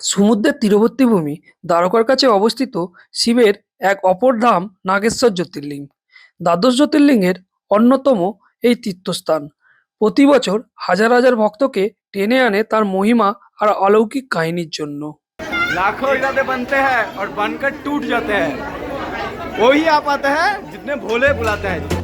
সমুদ্রের তীরবর্তী ভূমি দ্বারকার কাছে অবস্থিত শিবের এক অপর ধাম নাগেশ্বর জ্যোতির্লিঙ্গ দ্বাদশ জ্যোতির্লিঙ্গের অন্যতম এই তীর্থস্থান প্রতি বছর হাজার হাজার ভক্তকে টেনে আনে তার মহিমা আর অলৌকিক কাহিনীর জন্য लाखों इरादे बनते हैं और बनकर टूट जाते हैं वही आ पाते हैं जितने भोले बुलाते हैं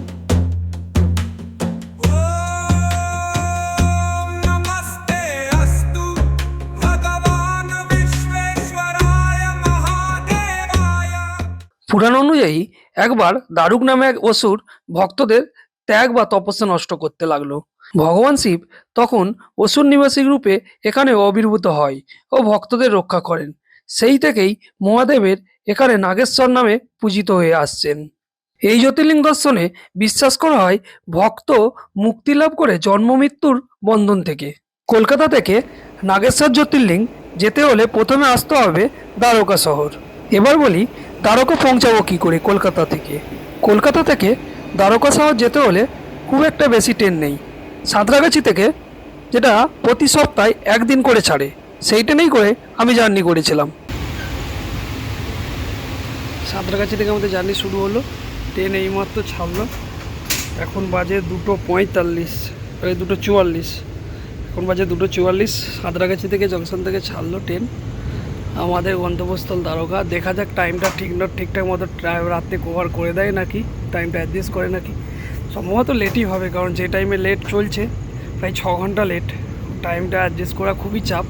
পুরাণ অনুযায়ী একবার দারুক নামে এক অসুর ভক্তদের ত্যাগ বা তপস্যা নষ্ট করতে লাগল। ভগবান শিব তখন অসুর নিবাসী রূপে এখানে আবির্ভূত হয় ও ভক্তদের রক্ষা করেন। সেই থেকেই মহাদেবের এখানে নাগেশ্বর নামে পূজিত হয়ে আসছেন। এই জ্যোতির্লিঙ্গ দর্শনে বিশ্বাস করা হয় ভক্ত মুক্তি লাভ করে জন্ম মৃত্যুর বন্ধন থেকে। কলকাতা থেকে নাগেশ্বর জ্যোতির্লিঙ্গ যেতে হলে প্রথমে আসতে হবে দ্বারকা শহর। এবার বলি দ্বারকা পৌঁছাবো কী করে কলকাতা থেকে? কলকাতা থেকে দ্বারকা শহর যেতে হলে খুব একটা বেশি ট্রেন নেই। সাঁতরাগাছি থেকে যেটা প্রতি সপ্তাহে একদিন করে ছাড়ে, সেই ট্রেনেই করে আমি জার্নি করেছিলাম। সাঁতরাগাছি থেকে আমাদের জার্নি শুরু হলো, ট্রেন এইমাত্র ছাড়লো। এখন বাজে দুটো পঁয়তাল্লিশ দুটো চুয়াল্লিশ। এখন বাজে দুটো চুয়াল্লিশ, সাঁতরাগাছি থেকে জংশন থেকে ছাড়লো ট্রেন। আমাদের গন্তব্যস্থল দ্বারকা। দেখা যাক টাইমটা ঠিক না, ঠিকঠাক মতো রাত্রে কভার করে দেয় নাকি? টাইমটা অ্যাডজাস্ট করে নাকি? সম্ভবত লেটই হবে, কারণ যে টাইমে লেট চলছে, প্রায় ছ ঘণ্টা লেট টাইমটা অ্যাডজাস্ট করা খুবই চাপ।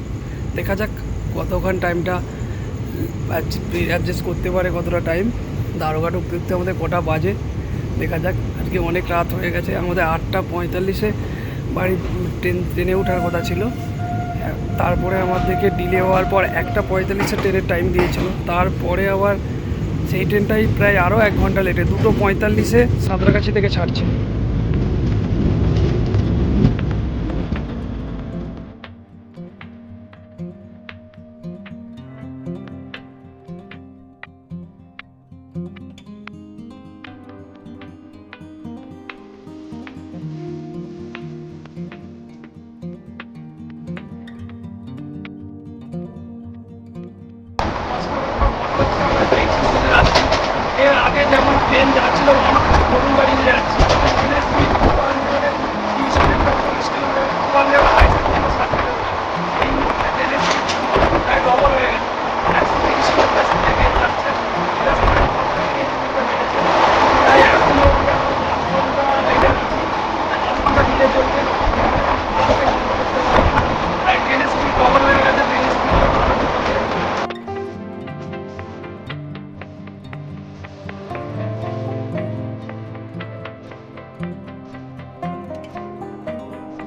দেখা যাক কতক্ষণ টাইমটা অ্যাডজাস্ট করতে পারে কতটা টাইম ঢুকতে ঢুকতে আমাদের কটা বাজে। দেখা যাক, আজকে অনেক রাত হয়ে গেছে। আমাদের আটটা পঁয়তাল্লিশে বাড়ি ট্রেন ট্রেনে ওঠার কথা ছিল। তারপরে আমাদেরকে ডিলে হওয়ার পর একটা পঁয়তাল্লিশে ট্রেনের টাইম দিয়েছিল। তারপরে আবার সেই ট্রেনটাই প্রায় আরও এক ঘণ্টা লেটে দুটো পঁয়তাল্লিশে সাঁতরাগাছি থেকে ছাড়ছে। আগে যেমন ট্রেন যাচ্ছিল গরুর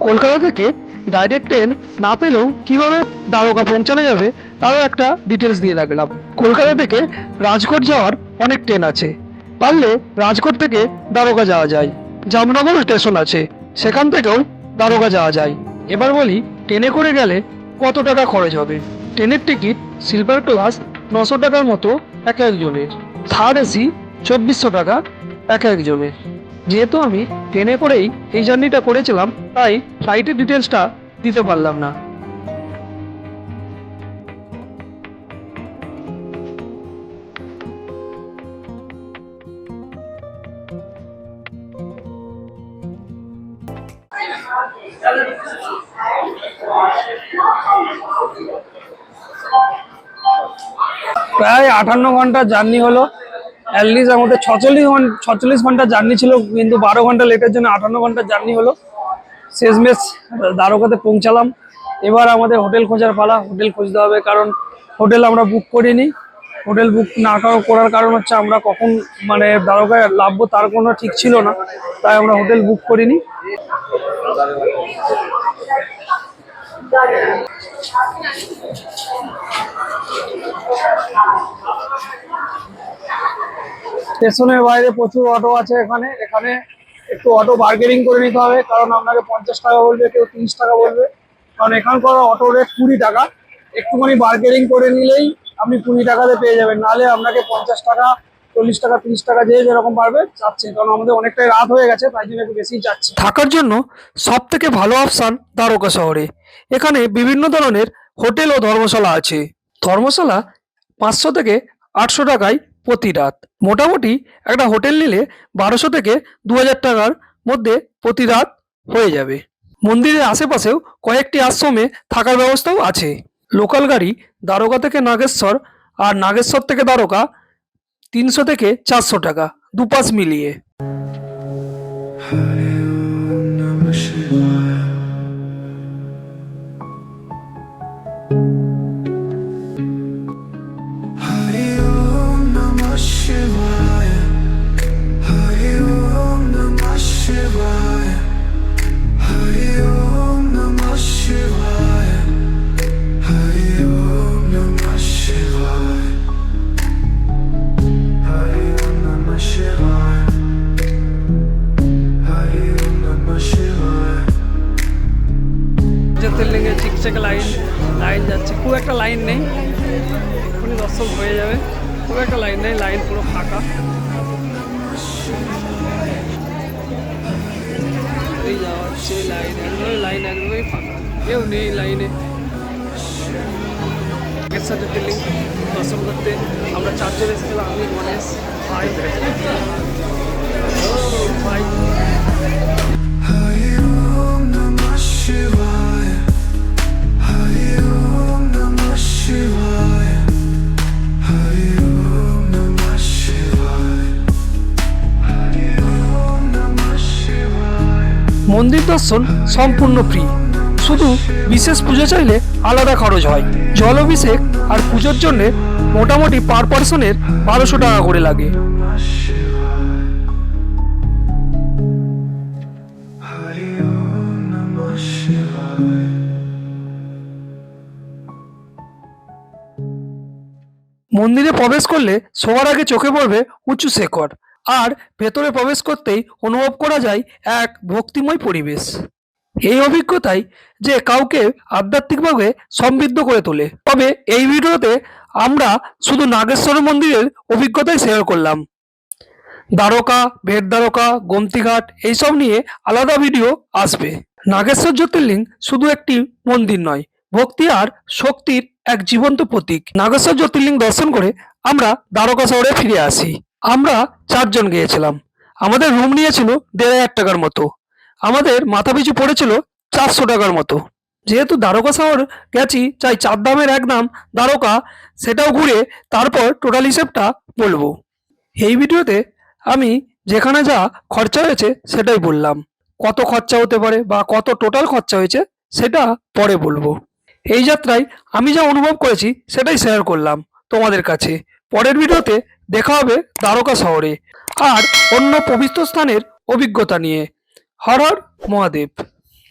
কলকাতা থেকে ডাইরেক্ট ট্রেন না পেলেও কীভাবে দ্বারকা পৌঁছানো যাবে, তারও একটা ডিটেলস দিয়ে রাখলাম। কলকাতা থেকে রাজকোট যাওয়ার অনেক ট্রেন আছে। পারলে রাজকোট থেকে দ্বারকা যাওয়া যায়। জামনগর স্টেশন আছে, সেখান থেকেও দ্বারকা যাওয়া যায়। এবার বলি ট্রেনে করে গেলে কত টাকা খরচ হবে? ট্রেনের টিকিট স্লিপার ক্লাস নশো টাকার মতো এক একজনের থার্ড এসি চব্বিশশো টাকা এক একজনের যেহেতু আমি ট্রেনে করেই এই জার্নিটা করেছিলাম, তাই ফ্লাইটের ডিটেলসটা দিতে পারলাম না। প্রায় আটান্ন ঘণ্টা জার্নি হলো। অ্যাটলিস্ট আমাদের ছচল্লিশ ঘণ্টা ছচল্লিশ ঘণ্টা জার্নি ছিল, কিন্তু বারো ঘণ্টা লেটের জন্য আটান্ন ঘণ্টা জার্নি হলো। শেষমেশ দ্বারকাতে পৌঁছালাম। এবার আমাদের হোটেল খোঁজার পালা। হোটেল খুঁজতে হবে কারণ হোটেল আমরা বুক করিনি। হোটেল বুক না করা- করার কারণ হচ্ছে আমরা কখন মানে দ্বারকায় লাভবো তার কোনো ঠিক ছিল না। তাই আমরা হোটেল বুক করিনি। স্টেশনের বাইরে প্রচুর অটো আছে এখানে। এখানে একটু অটো বার্গেনিং করে নিতে হবে, কারণ আপনাকে পঞ্চাশ টাকা বলবে, কেউ তিরিশ টাকা বলবে। কারণ এখানকার অটো রেট কুড়ি টাকা। একটুখানি বার্গেনিং করে নিলেই আপনি কুড়ি টাকাতে পেয়ে যাবেন। নাহলে আপনাকে পঞ্চাশ টাকা, চল্লিশ টাকা, তিরিশ টাকা যে যেরকম পারবে, চাচ্ছে। কারণ আমাদের অনেকটাই রাত হয়ে গেছে, তাই জন্য একটু বেশি যাচ্ছে থাকার জন্য সব থেকে ভালো অপশান দ্বারকা শহরে। এখানে বিভিন্ন ধরনের হোটেল ও ধর্মশালা আছে। ধর্মশালা পাঁচশো থেকে আটশো টাকায় প্রতি রাত। মোটামুটি একটা হোটেল নিলে বারোশো থেকে দু হাজার টাকার মধ্যে প্রতি রাত হয়ে যাবে। মন্দিরের আশেপাশেও কয়েকটি আশ্রমে থাকার ব্যবস্থাও আছে। লোকাল গাড়ি দ্বারকা থেকে নাগেশ্বর আর নাগেশ্বর থেকে দ্বারকা তিনশো থেকে চারশো টাকা, দুপাশ মিলিয়ে। Hari চিকচাক লাইন লাইন যাচ্ছে। খুব একটা লাইন নেই। এক্ষুনি দর্শন হয়ে যাবে। খুব একটা লাইন নেই, লাইন পুরো ফাঁকা। যাওয়া হচ্ছে লাইন, একদমই লাইন, একদমই ফাঁকা। কেউ নেই লাইনে। নাগেশ্বর জ্যোতির্লিঙ্গ দর্শন করতে। আমরা চারজন এসেছিলাম আমি, গণেশ ও, ভাই। মন্দির দর্শন সম্পূর্ণ ফ্রি শুধু বিশেষ পুজো চাইলে আলাদা খরচ হয়। জল অভিষেক আর পুজোর জন্যে মোটামুটি পার পার্সনের বারোশো টাকা করে লাগে. মন্দিরে প্রবেশ করলে সবার আগে চোখে পড়বে উঁচু শেকড় আর ভেতরে প্রবেশ করতেই অনুভব করা যায় এক ভক্তিময় পরিবেশ। এই অভিজ্ঞতাই যে কাউকে আধ্যাত্মিকভাবে সমৃদ্ধ করে তোলে। তবে এই ভিডিওতে আমরা শুধু নাগেশ্বর মন্দিরের অভিজ্ঞতাই শেয়ার করলাম। দ্বারকা, ভেট দ্বারকা গোমতীঘাট এইসব নিয়ে আলাদা ভিডিও আসবে। নাগেশ্বর জ্যোতির্লিঙ্গ শুধু একটি মন্দির নয়, ভক্তি আর শক্তির এক জীবন্ত প্রতীক। নাগেশ্বর জ্যোতির্লিঙ্গ দর্শন করে আমরা দ্বারকা শহরে ফিরে আসি। আমরা চারজন গিয়েছিলাম। আমাদের রুম নিয়েছিল দেড় হাজার টাকার মতো। আমাদের মাথা পিছু পড়েছিল চারশো টাকার মতো। যেহেতু দ্বারকা শহর গেছি চাই চার দামের এক দাম দ্বারকা, সেটাও ঘুরে তারপর টোটাল হিসেবটা বলব। এই ভিডিওতে আমি যেখানে যা খরচা হয়েছে সেটাই বললাম। কত খরচা হতে পারে বা কত টোটাল খরচা হয়েছে সেটা পরে বলব। এই যাত্রায় আমি যা অনুভব করেছি সেটাই শেয়ার করলাম তোমাদের কাছে। পরের ভিডিওতে দেখা হবে দ্বারকা শহরে। আর অন্য পবিত্র স্থানের অভিজ্ঞতা নিয়ে। হর হর মহাদেব।